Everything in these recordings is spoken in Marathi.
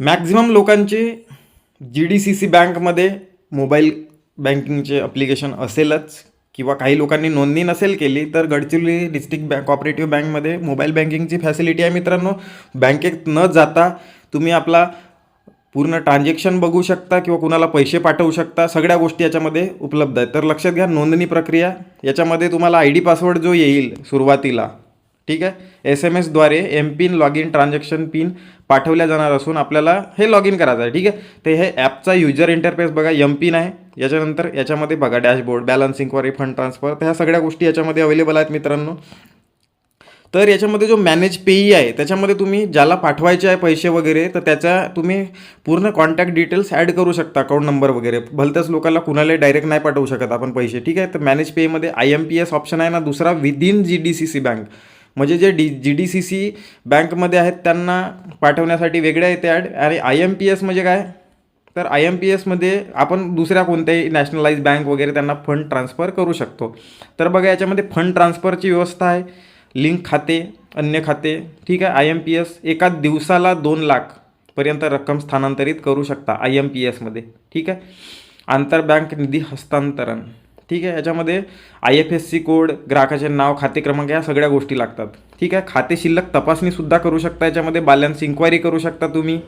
मॅक्झिमम लोकांचे जी डी सी सी बँकमध्ये मोबाईल बँकिंगचे अप्लिकेशन असेलच किंवा काही लोकांनी नोंदणी नसेल केली तर गडचिरोली डिस्ट्रिक्ट बँक कॉपरेटिव्ह बँकमध्ये मोबाईल बँकिंगची फॅसिलिटी आहे मित्रांनो. बँकेत न जाता तुम्ही आपला पूर्ण ट्रान्झॅक्शन बघू शकता किंवा कुणाला पैसे पाठवू शकता. सगळ्या गोष्टी याच्यामध्ये उपलब्ध आहेत. तर लक्षात घ्या नोंदणी प्रक्रिया याच्यामध्ये तुम्हाला आय डी पासवर्ड जो येईल सुरुवातीला ठीक आहे? S M एसद्वारे M PIN log in transaction PIN पाठवल्या जाणार असून आपल्याला हे लॉग इन करायचं आहे ठीक आहे? ते हे ॲपचा युजर इंटरफेस बघा एम पिन आहे. याच्यानंतर याच्यामध्ये बघा dashboard balance inquiry fund transfer तर ह्या सगळ्या गोष्टी याच्यामध्ये अवेलेबल आहेत मित्रांनो. तर याच्यामध्ये जो मॅनेज पेई आहे त्याच्यामध्ये तुम्ही ज्याला पाठवायचे आहे पैसे वगैरे तर त्याचा तुम्ही पूर्ण कॉन्टॅक्ट डिटेल्स ॲड करू शकता अकाउंट नंबर वगैरे. भलत्याच लोकांना कुणाला डायरेक्ट नाही पाठवू शकत आपण पैसे ठीक आहे? तर manage पेमध्ये I M P S option आहे ना दुसरा within G D C C bank म्हणजे जे D G D C C बँकमध्ये आहेत त्यांना पाठवण्यासाठी वेगळ्या येते ॲड. आणि आय एम पी एस म्हणजे काय? तर आय एम पी एसमध्ये आपण दुसऱ्या कोणत्याही नॅशनलाइज बँक वगैरे त्यांना फंड ट्रान्सफर करू शकतो. तर बघा याच्यामध्ये फंड ट्रान्सफरची व्यवस्था आहे. लिंक खाते अन्य खाते ठीक आहे? आय एम पी एस एका दिवसाला दोन लाखपर्यंत रक्कम स्थानांतरित करू शकता आय एम पी एसमध्ये ठीक आहे? आंतरबँक निधी हस्तांतरण. ठीक आहे? याच्यामध्ये I F S C code ग्राहकाचे नाव खाते क्रमांक या सगळ्या गोष्टी लागतात. ठीक आहे? खाते शिल्लक तपासणीसुद्धा करू शकता याच्यामध्ये. बॅलन्स इन्क्वायरी करू शकता तुम्ही.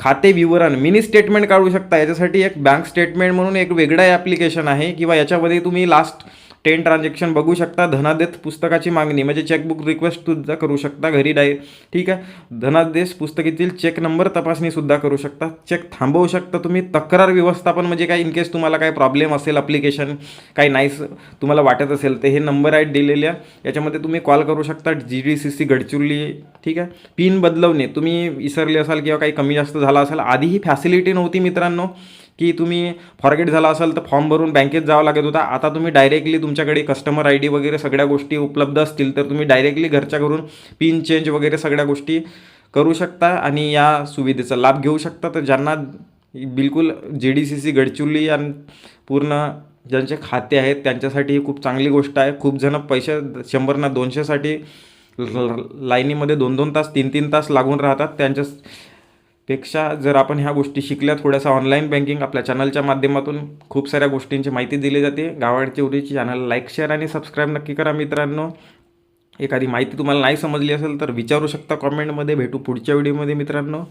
खाते विवरण मिनी स्टेटमेंट काढू शकता. याच्यासाठी एक बँक स्टेटमेंट म्हणून एक वेगळं ॲप्लिकेशन आहे किंवा याच्यामध्ये तुम्ही लास्ट टेन ट्रान्झॅक्शन बघू शकता. धनादेश पुस्तकाची मागणी म्हणजे चेकबुक रिक्वेस्ट सुद्धा करू शकता घरी डाय ठीक आहे? धनादेश पुस्तकातील चेक नंबर तपासणीसुद्धा करू शकता. चेक थांबवू शकता तुम्ही. तक्रार व्यवस्थापन म्हणजे काय? इनकेस तुम्हाला काय प्रॉब्लेम असेल अप्लिकेशन काही नाहीस तुम्हाला वाटत असेल तर हे नंबर आहेत दिलेल्या. याच्यामध्ये तुम्ही कॉल करू शकता. G D C C Gadchiroli ठीक आहे? पिन बदलवणे. तुम्ही विसरले असाल किंवा काही कमी जास्त झाला असाल आधी ही फॅसिलिटी नव्हती मित्रांनो. की तुम्ही फॉरगेट झाला असेल तर फॉर्म भरून बँकेत जावं लागत होता. आता तुम्ही डायरेक्टली तुमच्याकडे कस्टमर आय डी वगैरे सगळ्या गोष्टी उपलब्ध असतील तर तुम्ही डायरेक्टली घरच्या घरून पिन चेंज वगैरे सगळ्या गोष्टी करू शकता आणि या सुविधेचा लाभ घेऊ शकता. तर ज्यांना बिलकुल जे डी सी सी गडचिरोली आणि पूर्ण ज्यांचे खाते आहेत त्यांच्यासाठी ही खूप चांगली गोष्ट आहे. खूप जण पैसे शंभर ना दोनशेसाठी लाईनीमध्ये दोन दोन तास तीन तीन तास लागून राहतात. त्यांच्या पेक्षा जर आपण ह्या गोष्टी शिकल्या थोड्यासा ऑनलाईन बँकिंग आपल्या चॅनलच्या माध्यमातून खूप साऱ्या गोष्टींची माहिती दिली जाते. गावाडची उरीची चॅनल लाईक शेअर आणि सबस्क्राईब नक्की करा मित्रांनो. एखादी माहिती तुम्हाला नाही समजली असेल तर विचारू शकता कॉमेंटमध्ये भेटू पुढच्या व्हिडिओमध्ये मित्रांनो.